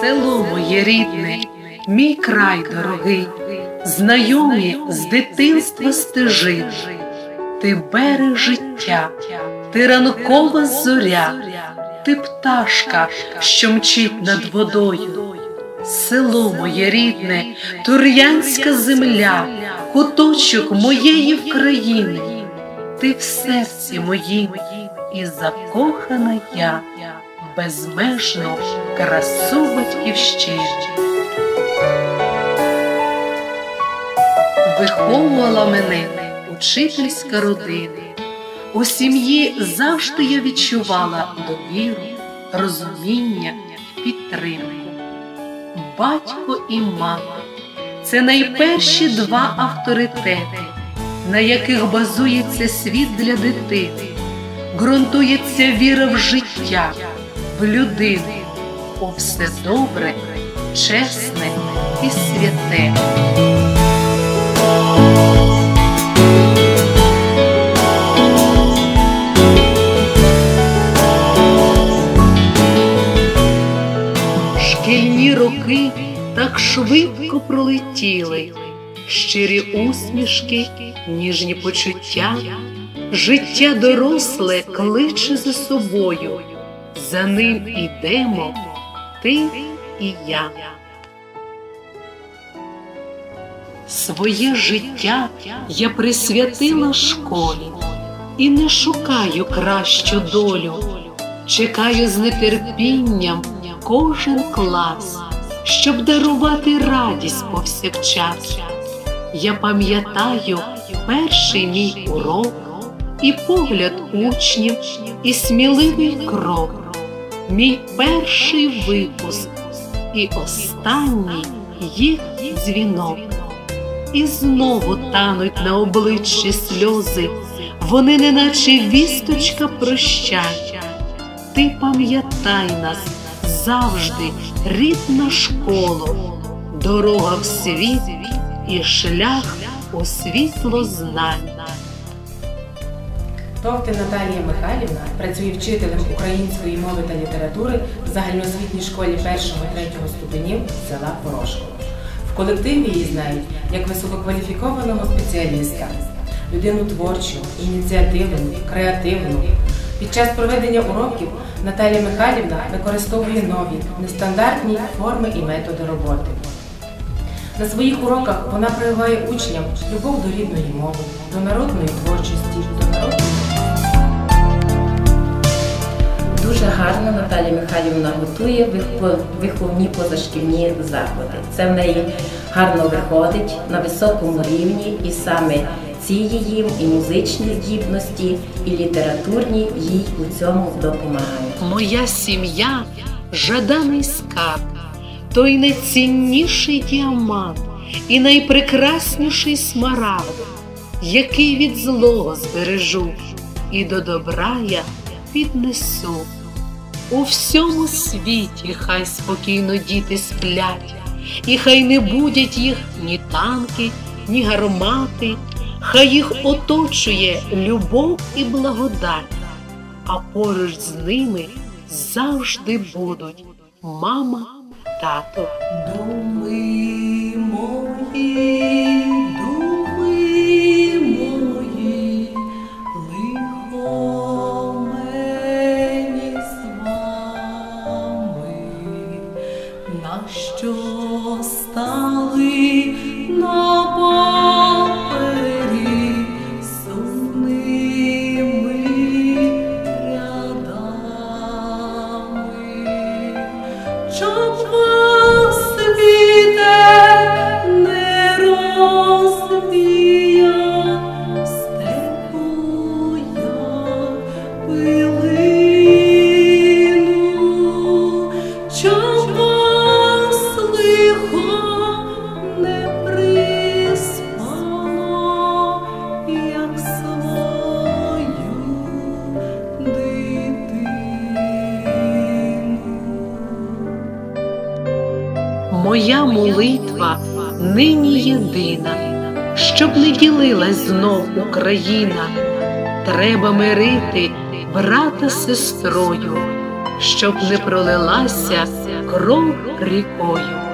Село моє рідне, мій край дорогий, знайомі з дитинства стежи, ти берег життя, ти ранкова зоря, ти пташка, що мчить над водою, Село моє рідне, тур'янська земля, куточок моєї України, ти в серці моїм і закохана я в безмежну красу батьківщини. Виховувала мене учительська родина. У сім'ї завжди я відчувала довіру, розуміння, підтримку. Батько і мама. Це найперші два авторитети, на яких базується світ для дитини, ґрунтується віра в життя, в людину, у все добре, чесне і святе. Швидко щирі усмішки, ніжні почуття, життя доросле кличе за собою, за ним ідемо ти і я. Своє життя я присвятила школі і не шукаю кращу долю, чекаю з нетерпінням кожен клас, щоб дарувати радість повсякчас. Я пам'ятаю перший мій урок, і погляд учнів, і сміливий крок, мій перший випуск і останній їх дзвінок. І знову тануть на обличчі сльози, вони, неначе вісточка прощай. Ти пам'ятай нас завжди, рідна школа, дорога в світ і шлях у світло знань. Товти Наталія Михайлівна працює вчителем української мови та літератури в загальноосвітній школі 1-3 ступенів села Порошково. В колективі її знають як висококваліфікованого спеціаліста, людину творчу, ініціативну, креативну. Під час проведення уроків Наталія Михайлівна використовує нові, нестандартні форми і методи роботи. На своїх уроках вона прививає учням любов до рідної мови, до народної творчості, до народної. Дуже гарно Наталія Михайлівна готує виховні позашкільні заклади. Це в неї гарно виходить на високому рівні, і саме ці її і музичні здібності, і літературні їй у цьому допомагають. Моя сім'я жаданий скарб, той найцінніший діамант і найпрекрасніший смарагд, який від злого збережу, і до добра я піднесу. У всьому світі хай спокійно діти сплять, і хай не будять їх ні танки, ні гармати, хай їх оточує любов і благодать а поруч з ними завжди будуть мама, тато. Думи мої, думи мої, лихо мені з вами, нащо стали на папері щоб Моя молитва нині єдина, щоб не ділилась знов Україна. Треба мирити брата сестрою, щоб не пролилася кров рікою.